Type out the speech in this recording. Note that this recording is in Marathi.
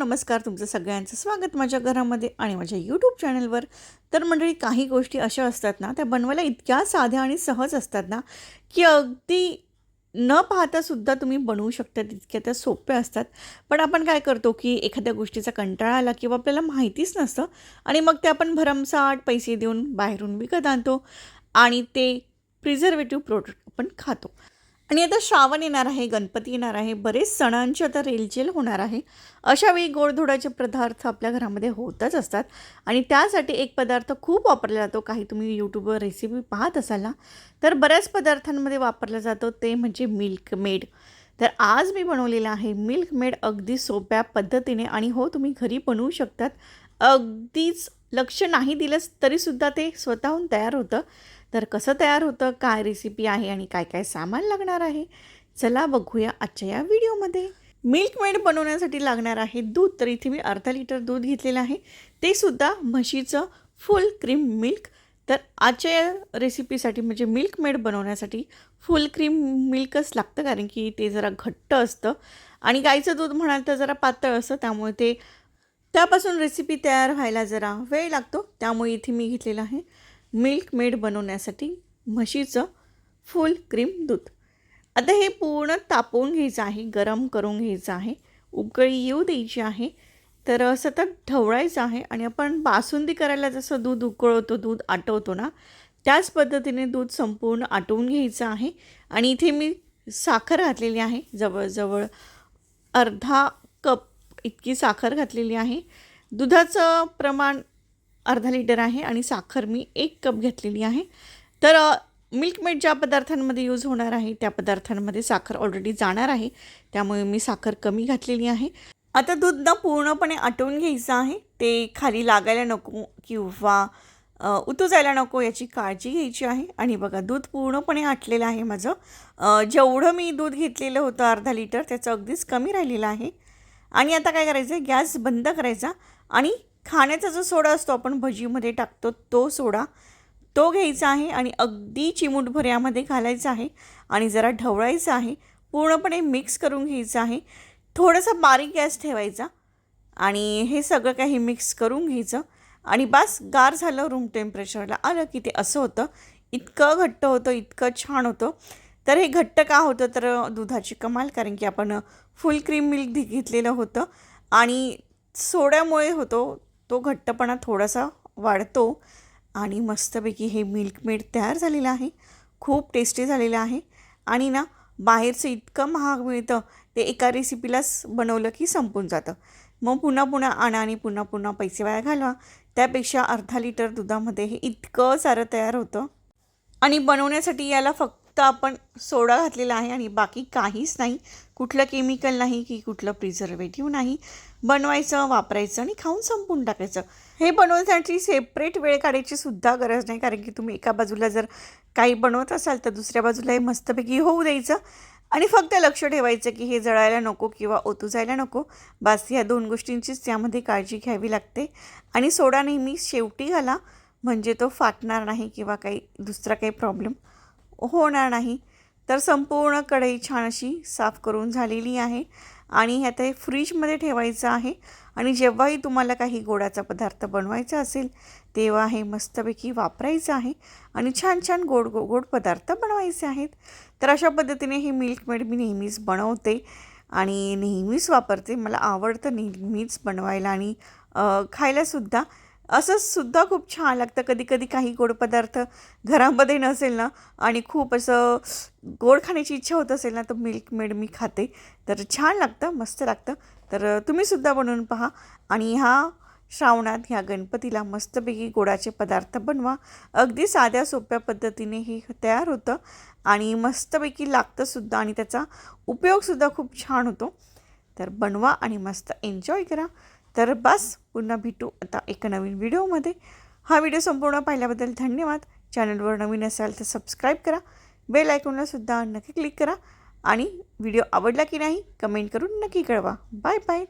नमस्कार तुमचं सगळ्यांचं स्वागत माझ्या घरामध्ये आणि माझ्या यूट्यूब चॅनलवर तर मंडळी काही गोष्टी अशा असतात ना त्या बनवायला इतक्या साध्या आणि सहज असतात ना की अगदी न पाहता सुद्धा तुम्ही बनवू शकता तितक्या त्या सोप्या असतात. पण आपण काय करतो की एखाद्या गोष्टीचा कंटाळा आला किंवा आपल्याला माहितीच नसतं आणि मग ते आपण भरमसाठ पैसे देऊन बाहेरून विकत आणतो आणि ते प्रिझर्वेटिव्ह प्रोडक्ट आपण खातो. आणि आता श्रावण येणार आहे गणपती येणार आहे बरेच सणांची आता रेलचेल होणार आहे. अशावेळी गोडधोडाचे पदार्थ आपल्या घरामध्ये होतच असतात. आणि त्यासाठी एक पदार्थ खूप वापरला जातो. काही तुम्ही यूट्यूबवर रेसिपी पाहत असाल ना तर बऱ्याच पदार्थांमध्ये वापरला जातो. ते म्हणजे मिल्क मेड तर आज मी बनवलेलं आहे मिल्क मेड अगदी सोप्या पद्धतीने आणि हो तुम्ही घरी बनवू शकतात. अगदीच लक्ष नाही दिलंच तरीसुद्धा ते स्वतःहून तयार होतं. तर कसं तयार होतं? काय रेसिपी आहे आणि काय काय सामान लागणार आहे? चला बघूया आजच्या या व्हिडिओमध्ये. मिल्क मेड बनवण्यासाठी लागणार आहे दूध तर इथे मी अर्धा लिटर दूध घेतलेलं आहे. ते सुद्धा म्हशीचं फुल क्रीम मिल्क तर आजच्या या रेसिपीसाठी म्हणजे मिल्क मेड बनवण्यासाठी फुल क्रीम मिल्कच लागतं कारण की ते जरा घट्ट असतं. आणि गाईचं दूध म्हणाल तर जरा पातळ असतं त्यामुळे ते त्यापासून रेसिपी तयार व्हायला जरा वेळ लागतो. त्यामुळे इथे मी घेतलेलं आहे मिल्क मेड बनवण्यासाठी म्हशीचं फुल क्रीम दूध. आता हे पूर्ण तापवून घ्यायचं आहे गरम करून घ्यायचं आहे. उकळी येऊ द्यायची आहे. तर सतत ढवळायचं आहे आणि आपण बासुंदी करायला जसं दूध उकळवतो दूध आटवतो ना त्याच पद्धतीने दूध संपूर्ण आटवून घ्यायचं आहे. आणि इथे मी साखर घातलेली आहे. जवळजवळ अर्धा कप इतकी साखर घातलेली आहे. दुधाचं प्रमाण अर्धा लिटर आहे आणि साखर मी एक कप घेतलेली आहे. तर मिल्कमेट ज्या पदार्थांमध्ये यूज होणार आहे त्या पदार्थांमध्ये साखर ऑलरेडी जाणार आहे. त्यामुळे मी साखर कमी घातलेली आहे. आता दूध ना पूर्णपणे आटवून घ्यायचं आहे. ते खाली लागायला नको किंवा उतू जायला नको याची काळजी घ्यायची आहे. आणि बघा दूध पूर्णपणे आटलेलं आहे माझं. जेवढं मी दूध घेतलेलं होतं अर्धा लिटर त्याचं अगदीच कमी राहिलेलं आहे. आणि आता काय करायचं आहे गॅस बंद करायचा आणि खाण्याचा जो सोडा असतो आपण भजीमध्ये टाकतो तो सोडा तो घ्यायचा आहे आणि अगदी चिमूटभर यामध्ये घालायचा आहे आणि जरा ढवळायचं आहे पूर्णपणे मिक्स करून घ्यायचं आहे. थोडासा बारीक गॅस ठेवायचा आणि हे सगळं काही मिक्स करून घ्यायचं आणि बस गार झालं रूम टेम्परेचरला आलं की ते असं होतं. इतकं घट्ट होतं इतकं छान होतं. तर हे घट्ट का होतं तर दुधाची कमाल कारण की आपण फुल क्रीम मिल्क घेतलेलं होतं. आणि सोड्यामुळे होतो तो घट्टपणा थोडासा वाढतो. आणि मस्तपैकी हे मिल्क मेड तयार झालेलं आहे. खूप टेस्टी झालेलं आहे. आणि ना बाहेरचं इतकं महाग मिळतं ते एका रेसिपीलाच बनवलं की संपून जातं. मग पुन्हा पुन्हा आणा आणि पुन्हा पुन्हा पैसे वाया घालवा. त्यापेक्षा अर्धा लिटर दुधामध्ये हे इतकं सारं तयार होतं. आणि बनवण्यासाठी याला फक्त फक्त आपण सोडा घातलेला आहे आणि बाकी काहीच नाही. कुठलं केमिकल नाही की कुठलं प्रिझर्वेटिव्ह नाही. बनवायचं वापरायचं आणि खाऊन संपून टाकायचं. हे बनवण्यासाठी सेपरेट वेळ काढायची सुद्धा गरज नाही. कारण की तुम्ही एका बाजूला जर काही बनवत असाल तर दुसऱ्या बाजूला हे मस्तपैकी होऊ द्यायचं. आणि फक्त लक्ष ठेवायचं की हे जळायला नको किंवा ओतू जायला नको. बास ह्या दोन गोष्टींचीच त्यामध्ये काळजी घ्यावी लागते. आणि सोडा नेहमी शेवटी घाला. म्हणजे तो फाटणार नाही किंवा काही दुसरा काही प्रॉब्लेम होणार नाही. तर संपूर्ण कढई छान अशी साफ करून झालेली आहे आणि आता हे फ्रीजमध्ये ठेवायचं आहे. आणि जेव्हाही तुम्हाला काही गोडाचा पदार्थ बनवायचा असेल तेव्हा हे मस्तपैकी वापरायचं आहे आणि छान छान गोड गो गोड पदार्थ बनवायचे आहेत. तर अशा पद्धतीने हे मिल्कमेड मी नेहमीच बनवते आणि नेहमीच वापरते. मला आवडतं नेहमीच बनवायला आणि खायलासुद्धा. असं सुद्धा खूप छान लागतं. कधी कधी काही गोड पदार्थ घरामध्ये नसेल ना आणि खूप असं गोड खाण्याची इच्छा होत असेल ना तर मिल्क मेड मी खाते. तर छान लागतं मस्त लागतं. तर तुम्हीसुद्धा बनवून पहा आणि ह्या श्रावणात ह्या गणपतीला मस्तपैकी गोडाचे पदार्थ बनवा. अगदी साध्या सोप्या पद्धतीने हे तयार होतं आणि मस्तपैकी लागतंसुद्धा आणि त्याचा उपयोगसुद्धा खूप छान होतो. तर बनवा आणि मस्त एन्जॉय करा. तर बस पुन्हा भेटू आता एका नवीन व्हिडिओमध्ये. हा व्हिडिओ संपूर्ण पाहिल्याबद्दल धन्यवाद. चॅनलवर नवीन असाल तर सबस्क्राईब करा. बेल आयकॉनलासुद्धा नक्की क्लिक करा. आणि व्हिडिओ आवडला की नाही कमेंट करून नक्की कळवा. Bye bye